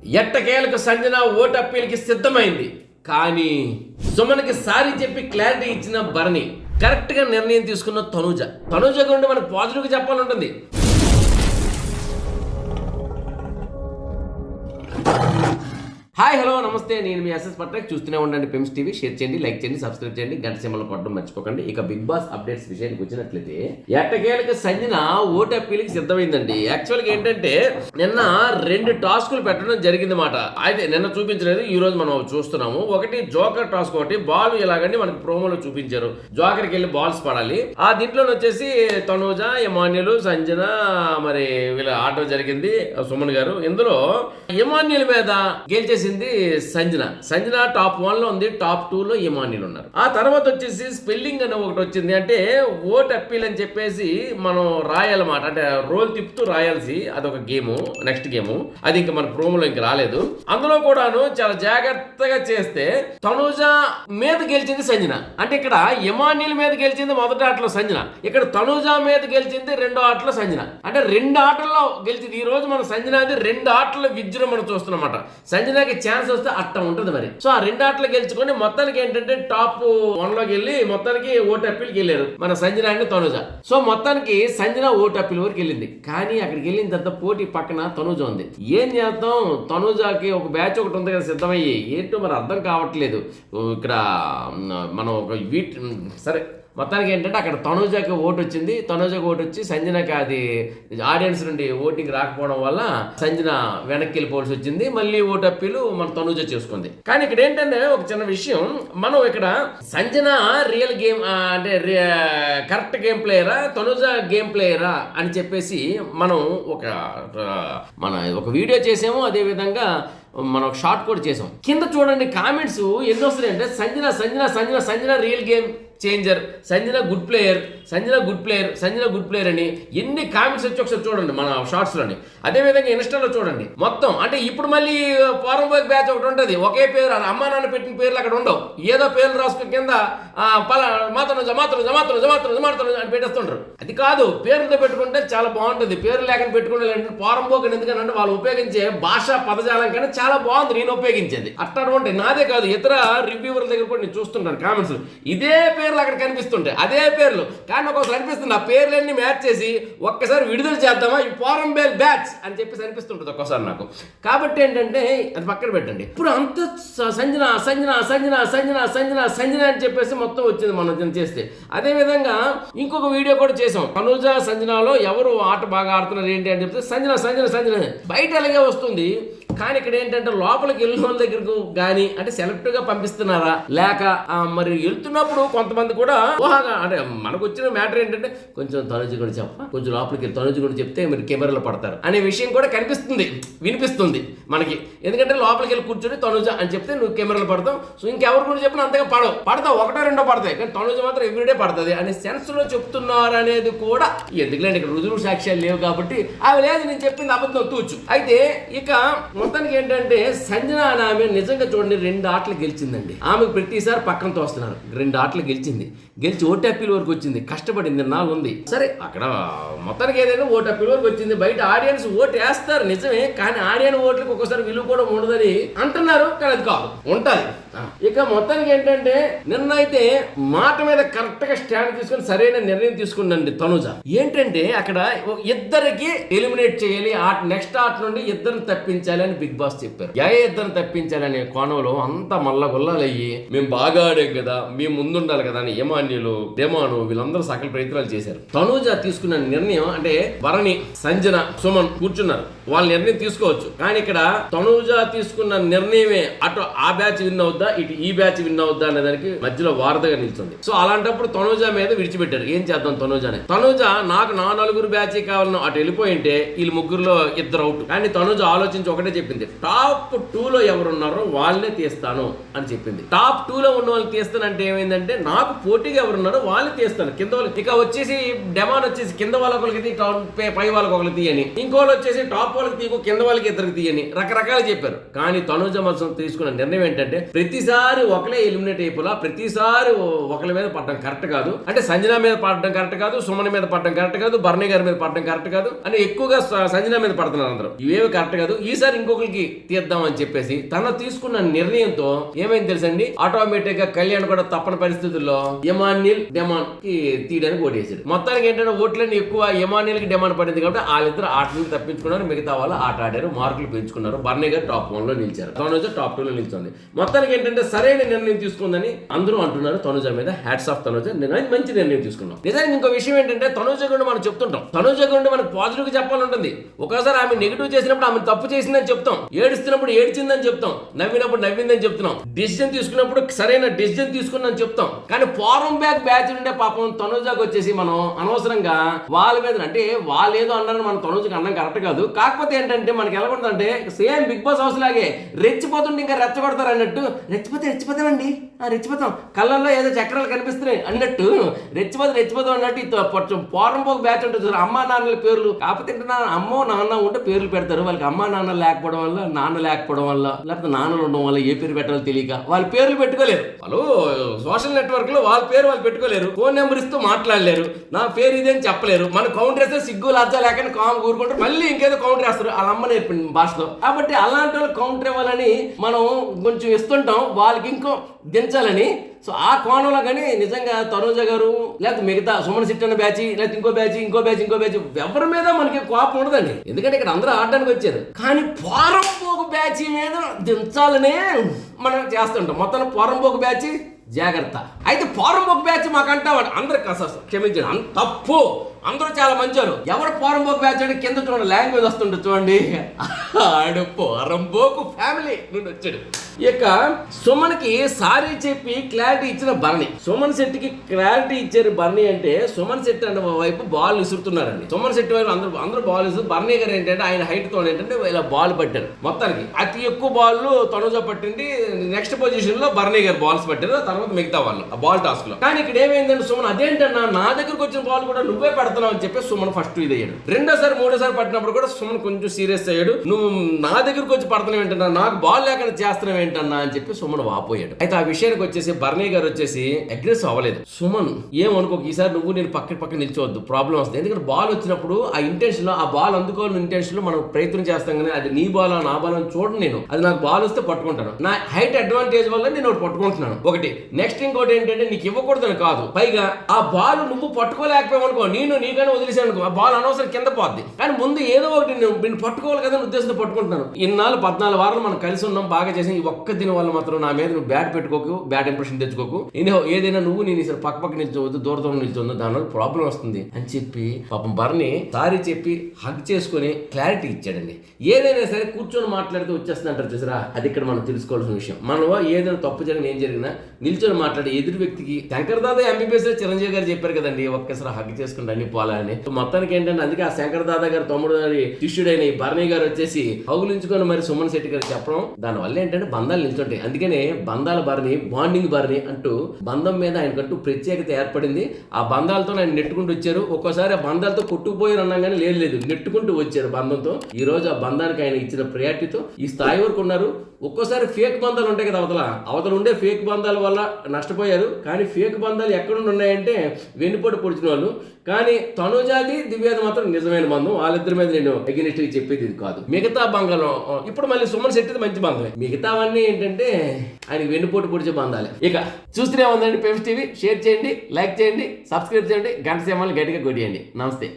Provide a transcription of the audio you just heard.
ఎట్టకేలకు సంజన ఓటు సిద్ధమైంది. కానీ సుమన్కి సారీ చెప్పి క్లారిటీ ఇచ్చిన భరణి కరెక్ట్గా నిర్ణయం తీసుకున్న తనుజ. తనుజ గురించి మనకు పాజిటివ్గా చెప్పాలంటుంది. హాయ్ హలో నమస్తే. నేను మీ ఎస్ఎస్ పట్నాయక్. చూస్తూనే ఉండండి పెమ్స్ టీవీ. షేర్ చేయండి లైక్ చేయండి సబ్స్క్రైబ్ చేయండి. గంట సింబల్ కొట్టడం మర్చిపోకండి. ఇక బిగ్ బాస్ అప్డేట్స్ విషయానికి వచ్చినట్లయితే ఎట్టకేలకు సంజన ఓటు అప్పీల్కి సిద్ధమైందండి. యాక్చువల్గా ఏంటంటే నిన్న రెండు టాస్కులు పెట్టడం జరిగింది మాట అయితే నిన్న చూపించలేదు ఈ రోజు మనం చూస్తున్నాము. ఒకటి జోకర్ టాస్క్ ఒకటి బాల్ ఇలాగండి మనకి ప్రోమోలో చూపించారు. జోకర్కి వెళ్ళి బాల్స్ పడాలి. ఆ దీంట్లో వచ్చేసి తనూజ ఎమాన్యులు సంజన మరి వీళ్ళ ఆటో జరిగింది సుమన్ గారు. ఇందులో ఎమాన్యుల్ మీద గెలిచేసింది సంజన. సంజన టాప్ వన్లో ఉంది టాప్ టూ లో ఎమాన్యుల్ ఉన్నారు. ఆ తర్వాత వచ్చేసి స్పెల్లింగ్ అని ఒకటి వచ్చింది. అంటే ఓట్ అప్పీల్ అని చెప్పేసి మనం రాయాలన్నమాట అంటే రోల్ తిప్పుతూ రాయాల్సి అదొక గేమ్ నెక్స్ట్ గేమ్. అది ఇంకా మన ప్రోమోలో ఇంకా రాలేదు. అందులో కూడాను చాలా జాగ్రత్తగా చేస్తే తనుజ మీద గెలిచింది సంజన. అంటే ఇక్కడ ఎమాన్యుల్ మీద గెలిచింది మొదటి ఆటలో సంజన. ఇక్కడ తనుజ మీద గెలిచింది రెండో ఆటలో సంజన. అంటే రెండు ఆటల్లో గెలిచింది. ఈ రోజు మన సంజనాది రెండు ఆటల విజృంభణ మనం చూస్తున్నమాట సంజనకి ఛాన్స్ వస్తే అట్ట ఉంటుంది మరి. సో ఆ రెండు ఆటలు గెలుచుకొని మొత్తానికి ఏంటంటే టాప్ వన్లోకి వెళ్ళి మొత్తానికి ఓటు అప్పీల్కి వెళ్ళారు మన సంజన అండ్ తనుజ. సో మొత్తానికి సంజన ఓటు అప్పీల్ వరకు వెళ్ళింది. కానీ అక్కడికి వెళ్ళిన తర్వాత పోటీ పక్కన తనుజ ఉంది. ఏం చేద్దాం? తనుజాకి ఒక బ్యాచ్ ఒకటి ఉంది కదా సిద్ధమయ్యి. ఏంటో మరి అర్థం కావట్లేదు. ఇక్కడ మనం ఒక వీట్ సరే. మొత్తానికి ఏంటంటే అక్కడ తనుజాకి ఓటు వచ్చింది. తనుజాకి ఓటు వచ్చి సంజనకి అది ఆడియన్స్ నుండి ఓటింగ్ రాకపోవడం వల్ల సంజన వెనక్కి వెళ్ళిపోవాల్సి వచ్చింది. మళ్ళీ ఓటు అప్పీలు మన తనుజ చేసుకుంది. కానీ ఇక్కడ ఏంటంటే ఒక చిన్న విషయం. మనం ఇక్కడ సంజన రియల్ గేమ్ అంటే కరెక్ట్ గేమ్ ప్లేయరా తనుజ గేమ్ ప్లేయరా అని చెప్పేసి మనం ఒక మన ఒక వీడియో చేసాము. అదే విధంగా మనం షార్ట్ కూడా చేసాం. కింద చూడండి కామెంట్స్ ఎన్ని వస్తున్నాయి అంటే Sanjana Sanjana Sanjana Sanjana real game changer Sanjana good player Sanjana good player Sanjana good player అని ఎన్ని కామెంట్స్ వచ్చి ఒకసారి చూడండి మన షార్ట్స్లోని. అదేవిధంగా ఇన్స్టాలో చూడండి. మొత్తం అంటే ఇప్పుడు మళ్ళీ ఫారం వర్క్ బ్యాచ్ ఒకటి ఉంటుంది. ఒకే పేరు అమ్మా నాన్న పెట్టిన పేర్లు అక్కడ ఉండవు. ఏదో పేర్లు రాసుకుని కింద పలా మాత్రం జమాత్రం జమాత్రం జమాత్రం జమాత్రం అని పెట్టేస్తుంటారు. అది కాదు పేరుతో పెట్టుకుంటే చాలా బాగుంటుంది. పేరు లేకుండా పెట్టుకునే ఫారం బోక్ ఎందుకంటే వాళ్ళు ఉపయోగించే భాషా పదజాలం కన్నా చాలా బాగుంది నేను ఉపయోగించేది. అట్లాంటి నాదే కాదు ఇతర రివ్యూవర్ల దగ్గర కూడా నేను చూస్తుంటాను కామెంట్స్. ఇదే పేరు పేర్లు అక్కడ కనిపిస్తుంటాయి. అదే పేర్లు. కానీ ఒకసారి అనిపిస్తుంది ఆ పేర్లన్నీ మ్యాచ్ చేసి ఒక్కసారి విడుదల చేద్దామా? ఈ ఫారం బేల్ బ్యాచ్ అని చెప్పేసి అనిపిస్తుంటుంది ఒక్కోసారి నాకు. కాబట్టి ఏంటంటే అది పక్కన పెట్టండి. ఇప్పుడు అంత స- సంజన సంజన సంజన సంజన సంజన సంజన అని చెప్పేసి మొత్తం వచ్చింది మనం చేస్తే. అదే విధంగా ఇంకొక వీడియో కూడా చేసాం. తనుజ సంజనలో ఎవరు ఆట బాగా ఆడుతున్నారు ఏంటి అని చెప్తే సంజన సంజన సంజన బయట అలాగే వస్తుంది? కానీ ఇక్కడ ఏంటంటే లోపలికి వెళ్ళిన వాళ్ళ దగ్గరకు కానీ అంటే సెలెక్టివ్గా పంపిస్తున్నారా? లేక మరి వెళ్తున్నప్పుడు కొంతమంది కూడా ఊహగా అంటే మనకు వచ్చిన మ్యాటర్ ఏంటంటే కొంచెం తనుజు కూడా చెప్ప కొంచెం లోపలికి వెళ్ళి తనుజు కూడా చెప్తే మీరు కెమెరాలో పడతారు అనే విషయం కూడా కనిపిస్తుంది వినిపిస్తుంది. మనకి. ఎందుకంటే లోపలికి వెళ్ళి కూర్చొని తనుజ అని చెప్తే నువ్వు కెమెరాలు పడతావు. సో ఇంకెవరి గురించి చెప్పిన అంతగా పడవు. పడతావు ఒకటో రెండో పడతాయి. కానీ తనుజ మాత్రం ఎవ్రీడే పడుతుంది. అనే సెన్స్లో చెప్తున్నారు అనేది కూడా ఎందుకులేండి? ఇక్కడ రుజువు సాక్ష్యాలు లేవు కాబట్టి. అవి లేదు నేను చెప్పింది అబద్ధం తూచు. అయితే ఇక మొత్తానికి ఏంటంటే సంజన అని ఆమె నిజంగా చూడండి రెండు ఆటలు గెలిచిందండి. ఆమెకు ప్రతిసారి పక్కన తోస్తున్నారు. రెండు ఆటలు గెలిచింది. గెలిచి ఓటు అప్పీల్ వరకు వచ్చింది. కష్టపడింది నాలుగు ఉంది. సరే అక్కడ మొత్తానికి ఏదైనా ఓటు అప్పీల్ వరకు వచ్చింది. బయట ఆడియన్స్ ఓటు వేస్తారు నిజమే. కానీ ఆడియన్ ఓట్లకు ఒక్కోసారి విలువ కూడా ఉండదని అంటున్నారు కానీ అది కాదు. ఉంటుంది ఇక మొత్తానికి ఏంటంటే నిన్న అయితే మాట మీద కరెక్ట్గా స్టాండ్ తీసుకొని సరైన నిర్ణయం తీసుకుందండి తనుజ. ఏంటంటే అక్కడ ఇద్దరికి ఎలిమినేట్ చేయాలి ఆ నెక్స్ట్ ఆట నుండి ఇద్దరిని తప్పించాలి అని బిగ్ బాస్ చెప్పారు. ఏ ఇద్దరిని తప్పించాలనే కోణంలో అంతా మల్ల అయ్యి మేము బాగా ఆడాం కదా మేము ముందుండాలి కదా అని యమాన్యులు డెమాను వీళ్ళందరూ సకల ప్రయత్నాలు చేశారు. తనుజ తీసుకున్న నిర్ణయం అంటే వరణి సంజన సుమన్ కూర్చున్నారు. వాళ్ళ నిర్ణయం తీసుకోవచ్చు. కానీ ఇక్కడ తనుజ తీసుకున్న నిర్ణయమే అటు ఆ బ్యాచ్ విన్ అవుద్దా ఇటు ఈ బ్యాచ్ విన్ అవుద్దా అనే దానికి మధ్యలో వారధగా నిల్చుంది. సో అలాంటప్పుడు తనుజ మీద విడిచిపెట్టారు. ఏం చేద్దాం తనుజని? తనుజ నాకు నా నలుగురు బ్యాచ్ కావాలను అటు వెళ్ళిపోయింటే వీళ్ళు ముగ్గురులో ఇద్దరు అవుట్. కానీ తనుజ ఆలోచించి ఒకటే చెప్పింది. టాప్ టూ లో ఎవరున్నారో వాళ్ళనే తీస్తాను అని చెప్పింది. టాప్ టూ లో ఉన్న వాళ్ళు తీస్తానంటే ఏమైందంటే నాకు పోటీగా ఎవరున్నారో వాళ్ళని తీస్తాను. కింద వాళ్ళు ఇక వచ్చేసి డెమాన్ వచ్చేసి కింద వాళ్ళకి ఒకరికి తీ, టాప్ పై- వాళ్ళకి ఒకరికి తీయని ఇంకోళ్ళు వచ్చేసి టాప్ వాళ్ళకి తీయకు కింద వాళ్ళకి ఇద్దరికి తీయని రకరకాలు చెప్పారు. కానీ తనుజ మత్సం తీసుకున్న నిర్ణయం ఏంటంటే ప్రతిసారి ఒకలే ఎలిమినేట్ అయిపోలా ప్రతిసారి ఒకరి మీద పడడం కరెక్ట్ కాదు. అంటే సంజన మీద పడడం కరెక్ట్ కాదు సుమన్ మీద పడడం కరెక్ట్ కాదు బర్ణి గారి మీద పడడం కరెక్ట్ కాదు అని ఎక్కువగా సంజన మీద పడుతున్నారు అందరూ. ఇవేవి కరెక్ట్ కాదు. ఈసారి ఇంకొకరికి తీద్దాం అని చెప్పేసి తను తీసుకున్న నిర్ణయంతో ఏమైంది తెలుసండి? ఆటోమేటిక్గా కళ్యాణ్ కూడా తప్పని పరిస్థితుల్లో ఎమాన్యుల్ డెమాన్కి తీయడానికి ఓటేసాడు. మొత్తానికి ఏంటంటే ఓట్లన్నీ ఎక్కువ ఎమాన్యుల్కి డిమాండ్ పడింది కాబట్టి వాళ్ళిద్దరు ఆటలు తప్పించుకున్నారు. మిగతా వాళ్ళు ఆట ఆడారు మార్కులు పెంచుకున్నారు. బర్నీ గారు టాప్ వన్లో నిలిచారు. తనుజ టాప్ టూ లో నిలిచింది. మొత్తానికి ఏంటంటే సరైన నిర్ణయం తీసుకుందని అందరూ అంటున్నారు తనుజ మీద. Hats off Tanuja. నిర్ణయం మంచి నిర్ణయం తీసుకున్నాం నిజానికి ఇంకో విషయం ఏంటంటే తనుజ గురించి మనం చెప్తుంటాం. తనుజ గురించి మనకు పాజిటివ్గా చెప్పాలంటుంది. ఒకసారి ఆమె నెగిటివ్ చేసినప్పుడు ఆమె తప్పు చేసిందని చెప్తాం. ఏడుస్తున్నప్పుడు ఏడ్చిందని చెప్తాం. నవ్వినప్పుడు నవ్విందని చెప్తున్నాం. డిసిజన్ తీసుకున్నప్పుడు సరైన డిసిజన్ తీసుకున్నాను చెప్తాం. కానీ ఫారం బ్యాక్ బ్యాచ్ నుండే పాపం తనుజాకి వచ్చేసి మనం అనవసరంగా వాళ్ళ మీద అంటే వాళ్ళు ఏదో అన్నారని మనం తనుజకి అన్నం కరెక్ట్ కాదు. కాకపోతే ఏంటంటే మనకి ఎలా ఉంటుందంటే సేమ్ బిగ్ బాస్ హౌస్ లాగే రెచ్చిపోతుంటే ఇంకా రెచ్చగొడతారు అన్నట్టు రెచ్చిపోతే రెచ్చిపోతామండి. రెచ్చిపోతాం. కళ్ళల్లో ఏదో చక్రాలు కనిపిస్తున్నాయి అన్నట్టు. రెచ్చిపోతే రెచ్చిపోతాం అన్నట్టు కొంచెం పోరం పోక బ్యాచ్ ఉంటుంది చూడు. అమ్మా నాన్నల పేర్లు. కాకపోతే నా అమ్మో నాన్న ఉంటే పేర్లు పెడతారు. వాళ్ళకి అమ్మా నాన్న లేకపోవడం వల్ల నాన్న లేకపోవడం వల్ల లేకపోతే నాన్నలు ఉండడం వల్ల ఏ పేరు పెట్టాలో తెలియక వాళ్ళ పేర్లు పెట్టుకోలేరు. వాళ్ళు సోషల్ నెట్వర్క్లో వాళ్ళ పేరు వాళ్ళు పెట్టుకోలేరు. ఫోన్ నెంబర్ ఇస్తూ మాట్లాడలేరు. నా పేరు ఇదే అని చెప్పలేరు. మన కౌంటర్ వేస్తే సిగ్గు లజ్జ లేకని కామ్ కూరుకుంటారు మళ్ళీ ఇంకేదో కౌంటర్ వేస్తారు. వాళ్ళ అమ్మ నేర్పింది భాషలో. కాబట్టి అలాంటి వాళ్ళు కౌంటర్ ఇవ్వాలని మనం కొంచెం ఇస్తుంటాం. వాళ్ళకి ఇంకో దించాలని. సో ఆ కోణంలో కానీ నిజంగా తనూజ గారు లేకపోతే మిగతా సుమన్ సిట్టన్న బ్యాచి బ్యాచ్ లేకపోతే ఇంకో బ్యాచ్ ఇంకో బ్యాచ్ ఇంకో బ్యాచ్ ఎవరి మీద మనకి కోపం ఉండదండి. ఎందుకంటే ఇక్కడ అందరూ ఆడడానికి వచ్చారు. కానీ పోరంపోకు బ్యాచ్ మీద దించాలనే మనం చేస్తుంటాం. మొత్తం పోరంపోకు బ్యాచ్ జాగ్రత్త. అయితే పోరంపోకు బ్యాచ్ మాకు అంటావాడు అందరికి అసలు క్షమించండి. అంత తప్పు. అందరూ చాలా మంచివారు ఎవరు పోరంపోకు బ్యాచ్ అంటే కింద చూడండి లాంగ్వేజ్ వస్తుండే చూడండి. ఆడు పోరంపోకు ఫ్యామిలీ నుండి వచ్చాడు. ఇక సుమన్కి సారీ చెప్పి క్లారిటీ ఇచ్చిన భరణి సుమన్ శెట్టికి క్లారిటీ ఇచ్చారు భరణి అంటే సుమన్ శెట్టి అనే వైపు బాల్ విసురుతున్నారండి. సుమన్ శెట్టి వైపు అందరూ అందరూ బాల్ విసురు భరణి గారు ఏంటంటే ఆయన హైట్తో ఏంటంటే ఇలా బాల్ పట్టారు. మొత్తానికి అతి ఎక్కువ బాల్ తనుజ పట్టింది. నెక్స్ట్ పొజిషన్లో భరణి గారు బాల్స్ పట్టారు. తన తర్వాత మిగతా వాళ్ళు ఆ బాల్ టాస్క్లో. కానీ ఇక్కడ ఏమైందంటే సుమన్ అదేంటన్నా నా దగ్గరకు వచ్చిన బాల్ కూడా నువ్వే పెడుతున్నావు అని చెప్పి సుమన్ ఫస్ట్ ఇది అయ్యాడు రెండోసారి మూడోసారి పట్టినప్పుడు కూడా సుమన్ కొంచెం సీరియస్ అయ్యాడు. నువ్వు నా దగ్గరకు వచ్చి పడుతున్నావు ఏంటన్నా నాకు బాల్ లేకుండా చేస్తున్నావు ఏంటన్నా అని చెప్పి సుమన్ వాపోయాడు. అయితే ఆ విషయానికి వచ్చేసి బర్నీ గారు వచ్చేసి అగ్రెసివ్ అవ్వలేదు. సుమన్ ఏమనుకో ఈసారి నువ్వు నేను పక్క పక్క నిల్చోవద్దు ప్రాబ్లం వస్తుంది. ఎందుకంటే బాల్ వచ్చినప్పుడు ఆ ఇంటెన్షన్లో ఆ బాల్ అందుకోవాలని ఇంటెన్షన్లో మనం ప్రయత్నం చేస్తాం కానీ అది నీ బాల్ నా బాల్ అని చూడండి నేను. అది నాకు బాల్ వస్తే పట్టుకుంటాను. నా హైట్ అడ్వాంటేజ్ వల్ల నేను ఒకటి పట్టుకుంటున్నాను. ఒకటి నెక్స్ట్ ఇంకోటి ఏంటంటే నీకు ఇవ్వకూడదని కాదు. పైగా ఆ బాల్ నువ్వు పట్టుకోలేకపోయావు అనుకో నేను నీకైనా వదిలేసాను అనుకో ఆ బాల్ అనవసరం కింద పోద్ది. కానీ ముందు ఏదో ఒకటి నేను నేను పట్టుకోవాలి కదా అని ఉద్దేశంతో పట్టుకుంటున్నాను. ఇన్నాళ్ళు పద్నాలుగు వారాలు మనం కలిసి ఉన్నాం బాగా చేసి. ఈ ఒక్క దిన వల్ల మాత్రం నా మీద నువ్వు బ్యాట్ పెట్టుకోకు బ్యాట్ ఇంప్రెషన్ తెచ్చుకోకు. నేను ఏదైనా నువ్వు నేను ఈసారి పక్క పక్క నిల్చోవద్దు దూర దూరం నిల్చోవద్దు దానివల్ల ప్రాబ్లం వస్తుంది అని చెప్పి పాపం బర్ని సారీ చెప్పి హగ్ చేసుకొని క్లారిటీ ఇచ్చాడండి. ఏదైనా సరే కూర్చొని మాట్లాడితే వచ్చేస్తుందంటారు చూసారా? అది ఇక్కడ మనం తెలుసుకోవాల్సిన విషయం. మనం ఏదైనా తప్పు జరిగిన ఏం జరిగినా నిల్చొని మాట్లాడి ఎదురు వ్యక్తికి శంకర్ దాదా ఎంబీబీఎస్ చిరంజీవి గారు చెప్పారు కదండి ఒక్కసారి హగ్ చేసుకుని అన్ని పోలాలని మొత్తానికి ఏంటంటే అందుకే ఆ శంకర్ దాదా గారు తమ్ముడు గారి శిష్యుడైన ఈ భరణి గారు వచ్చేసి హౌగులించుకొని మరి సుమన్ శెట్టి గారు చెప్పడం దాని వల్ల ఏంటంటే బంధాలు నిల్చుంటాయి. అందుకనే బంధాల భరణి బాండింగ్ భరణి అంటూ బంధం మీద ఆయనకంటూ ప్రత్యేకత ఏర్పడింది. ఆ బంధాలతో ఆయన నెట్టుకుంటూ వచ్చారు. ఒక్కోసారి ఆ బంధాలతో కొట్టుకుపోయారు అన్నా కానీ లేదు లేదు నెట్టుకుంటూ వచ్చారు బంధంతో. ఈ రోజు ఆ బంధానికి ఆయన ఇచ్చిన ప్రయారిటీతో ఈ స్థాయి వరకు ఉన్నారు. ఒక్కోసారి ఫేక్ బంధాలు ఉంటాయి కదా అవతల. అవతల ఉండే ఫేక్ బంధాల వల్ల నష్టపోయారు. కానీ ఫేక్ బంధాలు ఎక్కడుండి ఉన్నాయంటే వెన్నుపోటు పొడిచిన వాళ్ళు. కానీ తనుజాది దివ్యాది మాత్రం నిజమైన బంధం. వాళ్ళిద్దరి మీద నేను అగెనిస్ట్ చెప్పేది ఇది కాదు. మిగతా బంగారం ఇప్పుడు మళ్ళీ సుమన్ శెట్టిది మంచి బంధమే. మిగతావన్నీ ఏంటంటే ఆయన వెన్నుపోటు పొడిచే బంధాలే. ఇక చూస్తూనే ఉందండి పెమ్స్ టీవీ షేర్ చేయండి లైక్ చేయండి సబ్స్క్రైబ్ చేయండి. గంట సేమలు గట్టిగా కొట్టేయండి. నమస్తే.